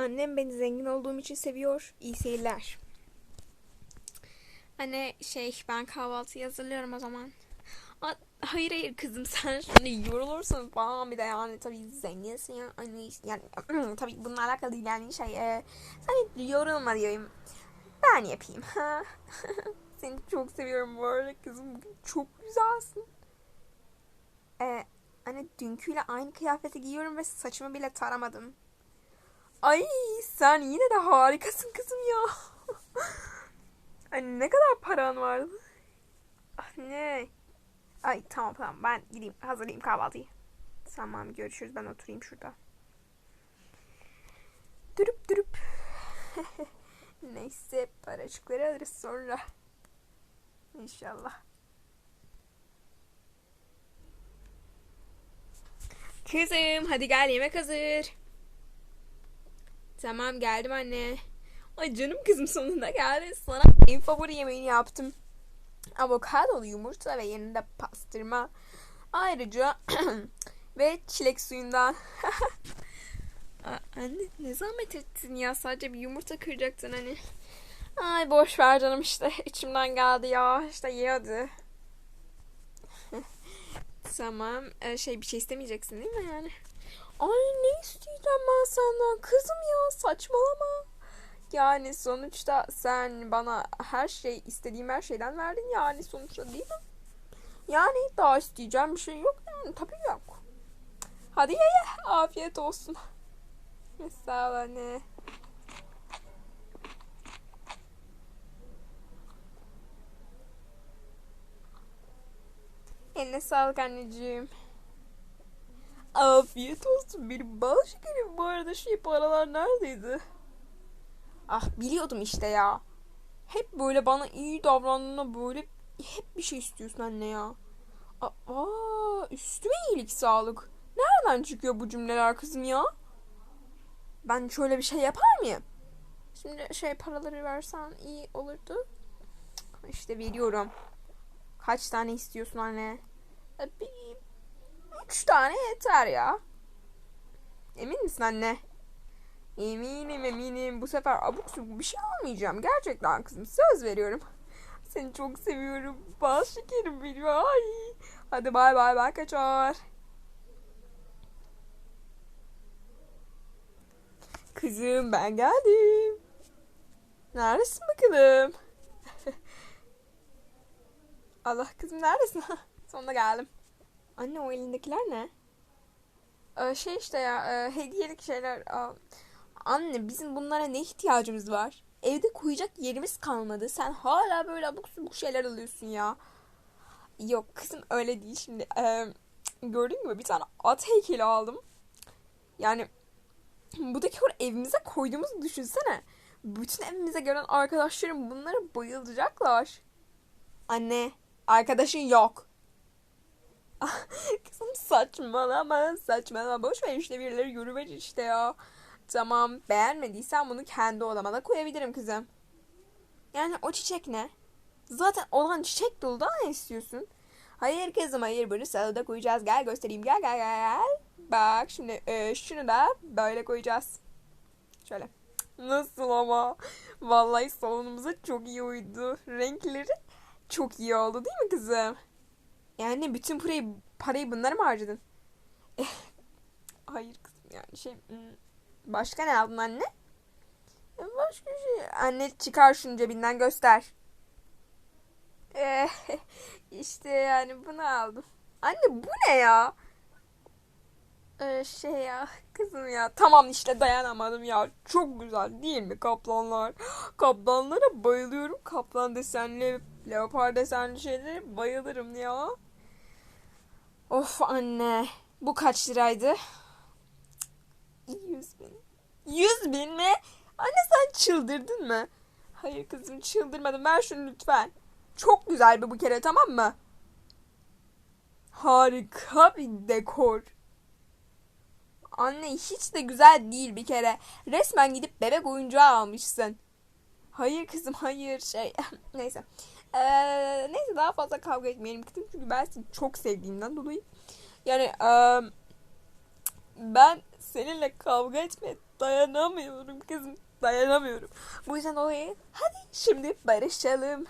Annem beni zengin olduğum için seviyor. İyi seyirler. Anne şey ben kahvaltıyı hazırlıyorum o zaman. A- hayır hayır kızım sen şimdi yorulursun falan bir de yani tabii zenginsin ya. Anne yani tabii bununla alakalı değil yani şey e, sen yorulma diyorum. Ben yapayım. Seni çok seviyorum bu arada kızım. Çok güzelsin. Ee, hani dünküyle aynı kıyafeti giyiyorum ve saçımı bile taramadım. Ay sen yine de harikasın kızım ya. Ay ne kadar paran vardı? Anne. Ay tamam tamam ben gideyim hazırlayayım kahvaltıyı. Tamam görüşürüz ben oturayım şurada. Durup durup. Neyse paracıkları alırız sonra. İnşallah. Kızım hadi gel yemek hazır. Tamam geldim anne. Ay canım kızım sonunda geldin. Sana en favori yemeğini yaptım. Avokadolu yumurta ve yanında pastırma. Ayrıca ve çilek suyundan. Anne ne zahmet ettin ya. Sadece bir yumurta kıracaktın hani. Ay boş ver canım işte. içimden geldi ya. İşte ye hadi. tamam. Ee, şey bir şey istemeyeceksin değil mi yani? Ay ne isteyeceğim ben senden kızım ya saçmalama. Yani sonuçta sen bana her şey istediğim her şeyden verdin yani sonuçta değil mi? Yani daha isteyeceğim bir şey yok. Yani, tabii yok. Hadi ye ye. Afiyet olsun. Sağ ol anne. Eline sağlık anneciğim. Afiyet olsun benim bal şekerim. Bu arada şey paralar neredeydi? Ah biliyordum işte ya. Hep böyle bana iyi davrandığında böyle hep bir şey istiyorsun anne ya. Aa, üstüme iyilik sağlık. Nereden çıkıyor bu cümleler kızım ya? Ben şöyle bir şey yapar mıyım? Şimdi şey paraları versen iyi olurdu. İşte veriyorum. Kaç tane istiyorsun anne? Bir, üç tane yeter ya. Emin misin anne? Eminim eminim. Bu sefer abuk subuk bir şey almayacağım. Gerçekten kızım. Söz veriyorum. Seni çok seviyorum. Bal şekerim benim. Ay. Hadi bay bay ben kaçar. Kızım ben geldim. Neredesin bakalım? Allah kızım neredesin? Sonunda geldim. Anne o elindekiler ne? Ee, şey işte ya e, hediyelik şeyler. Aa, Anne bizim bunlara ne ihtiyacımız var? Evde koyacak yerimiz kalmadı. Sen hala böyle abuk subuk şeyler alıyorsun ya. Yok kızım öyle değil şimdi. Ee, gördün mü bir tane at heykeli aldım. Yani bu dekor evimize koyduğumuzu düşünsene. Bütün evimize gelen arkadaşlarım bunlara bayılacaklar. Anne arkadaşın yok. Kızım saçmalama saçmalama. Boş ver işte birileri yürüver işte ya. Tamam beğenmediysen bunu kendi odama da koyabilirim kızım. Yani o çiçek ne? Zaten olan çiçek dolu daha ne istiyorsun? Hayır kızım hayır bunu salada koyacağız. Gel göstereyim gel gel gel. Bak şimdi e, şunu da böyle koyacağız. Şöyle. Nasıl ama? Vallahi salonumuza çok iyi uydu. Renkleri çok iyi oldu değil mi kızım? Yani bütün parayı, parayı bunlara mı harcadın? hayır kızım yani şey... Başka ne aldın anne? Başka şey. Anne çıkar şunu cebinden göster. Ee, işte yani bunu aldım. Anne bu ne ya? Ee, şey ya kızım ya tamam işte dayanamadım ya çok güzel değil mi kaplanlar kaplanlara bayılıyorum kaplan desenli leopar desenli şeylere bayılırım ya of anne bu kaç liraydı? 100 bin. 100 bin mi? Anne sen çıldırdın mı? Hayır kızım çıldırmadım. Ver şunu lütfen. Çok güzel bir bu kere tamam mı? Harika bir dekor. Anne hiç de güzel değil bir kere. Resmen gidip bebek oyuncağı almışsın. Hayır kızım hayır şey neyse. Ee, neyse daha fazla kavga etmeyelim kızım çünkü ben seni çok sevdiğimden dolayı. Yani e, ben seninle kavga etmeye dayanamıyorum kızım. Dayanamıyorum. Bu yüzden dolayı hadi şimdi barışalım.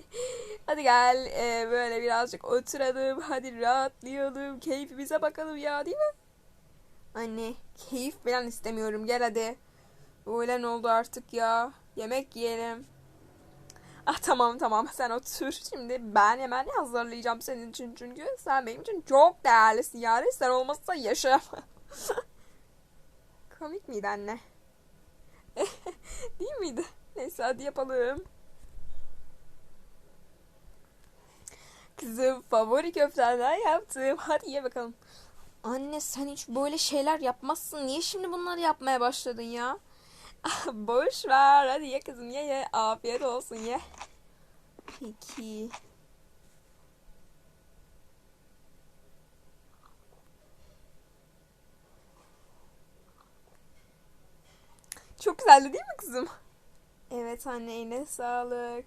hadi gel e, böyle birazcık oturalım. Hadi rahatlayalım. Keyfimize bakalım ya değil mi? Anne keyif falan istemiyorum. Gel hadi. Öğlen oldu artık ya. Yemek yiyelim. Ah tamam tamam sen otur. Şimdi ben hemen hazırlayacağım senin için çünkü sen benim için çok değerlisin yani. Sen olmazsa yaşayamam. Komik miydi anne? Değil miydi? Neyse hadi yapalım. Kızım favori köftenden yaptım. Hadi ye bakalım. Anne sen hiç böyle şeyler yapmazsın. Niye şimdi bunları yapmaya başladın ya? Boş ver. Hadi ye kızım ye ye. Afiyet olsun ye. Peki. Çok güzeldi değil mi kızım? Evet anne eline sağlık.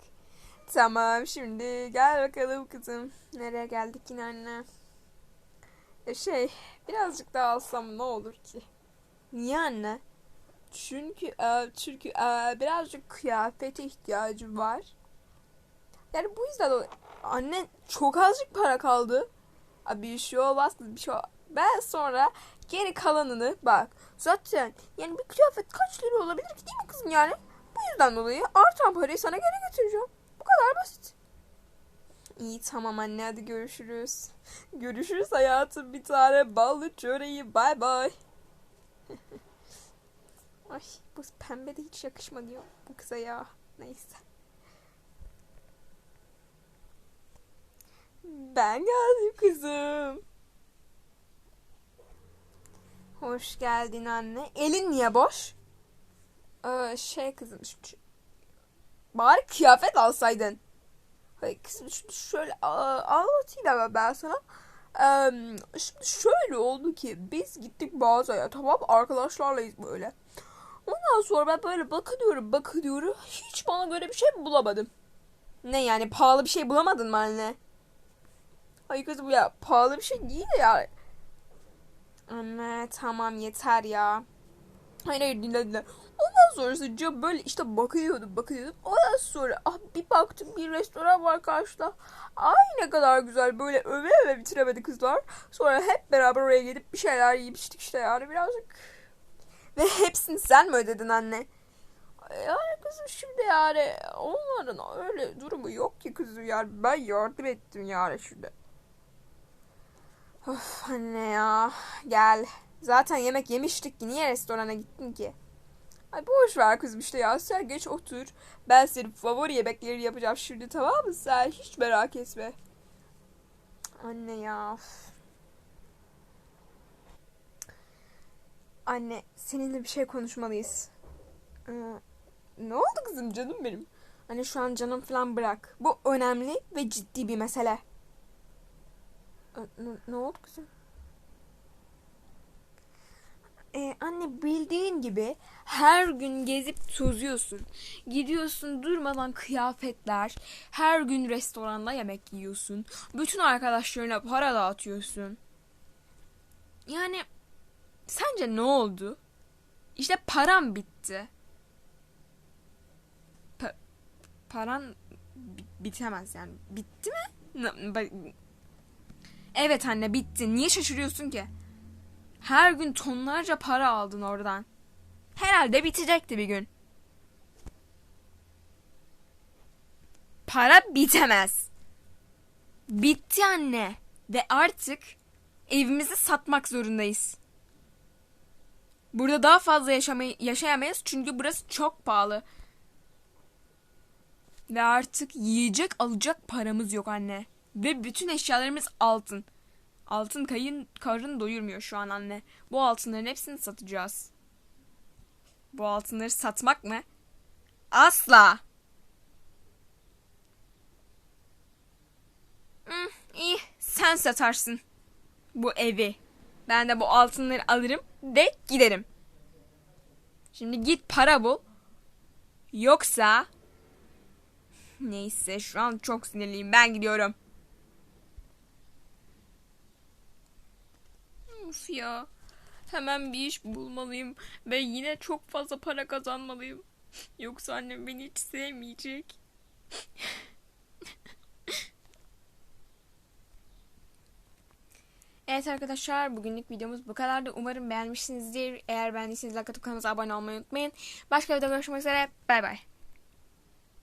Tamam şimdi gel bakalım kızım. Nereye geldik yine anne? E şey birazcık daha alsam ne olur ki? Niye anne? Çünkü e, çünkü e, birazcık kıyafete ihtiyacım var. Yani bu yüzden anne çok azıcık para kaldı. Abi bir şey olmaz bir şey ol- Ben sonra geri kalanını bak zaten yani bir kıyafet kaç lira olabilir ki değil mi kızım yani? Bu yüzden dolayı artan parayı sana geri getireceğim. Bu kadar basit. İyi tamam anne hadi görüşürüz. Görüşürüz hayatım bir tane ballı çöreği bay bay. Ay bu pembe de hiç yakışmadı ya bu kıza ya. Neyse. Ben geldim kızım. Hoş geldin anne. Elin niye boş? Ee, şey kızım şimdi bari kıyafet alsaydın. Hayır kızım şimdi şöyle anlatayım ama ben sana. Ee, şimdi şöyle oldu ki biz gittik mağazaya tamam arkadaşlarlayız böyle. Ondan sonra ben böyle bakıyorum bakıyorum hiç bana göre bir şey bulamadım. Ne yani pahalı bir şey bulamadın mı anne? Hayır kızım ya pahalı bir şey değil ya. Anne tamam yeter ya. Hayır hayır dinle dinle. Ondan sonrasında böyle işte bakıyordum bakıyordum. Ondan sonra ah bir baktım bir restoran var karşıda. Ay ne kadar güzel böyle öve öve bitiremedi kızlar. Sonra hep beraber oraya gidip bir şeyler yiyip içtik işte yani birazcık. Ve hepsini sen mi ödedin anne? Yani kızım şimdi yani onların öyle durumu yok ki kızım yani ben yardım ettim yani şimdi. Of anne ya gel. Zaten yemek yemiştik ki niye restorana gittin ki? Ay boş ver kızım işte ya sen geç otur. Ben senin favori yemekleri yapacağım şimdi tamam mı? Sen hiç merak etme. Anne ya. Anne seninle bir şey konuşmalıyız. Ee, ne oldu kızım canım benim? Hani şu an canım falan bırak. Bu önemli ve ciddi bir mesele. Ee, Ne, ne oldu kızım? Ee, anne bildiğin gibi her gün gezip tozuyorsun. Gidiyorsun durmadan kıyafetler. Her gün restoranda yemek yiyorsun. Bütün arkadaşlarına para dağıtıyorsun. Yani sence ne oldu? İşte param bitti. Pa- paran bi- bitemez yani. Bitti mi? Evet anne bitti. Niye şaşırıyorsun ki? Her gün tonlarca para aldın oradan. Herhalde bitecekti bir gün. Para bitemez. Bitti anne. Ve artık evimizi satmak zorundayız. Burada daha fazla yaşamay yaşayamayız çünkü burası çok pahalı. Ve artık yiyecek alacak paramız yok anne. Ve bütün eşyalarımız altın. Altın kayın karın doyurmuyor şu an anne. Bu altınların hepsini satacağız. Bu altınları satmak mı? Asla. Hmm, iyi sen satarsın bu evi. Ben de bu altınları alırım ve giderim. Şimdi git para bul. Yoksa neyse şu an çok sinirliyim. Ben gidiyorum. Of ya. Hemen bir iş bulmalıyım ve yine çok fazla para kazanmalıyım. Yoksa annem beni hiç sevmeyecek. Evet arkadaşlar bugünlük videomuz bu kadardı. Umarım beğenmişsinizdir. Eğer beğendiyseniz like atıp kanalımıza abone olmayı unutmayın. Başka videoda görüşmek üzere. Bay bay.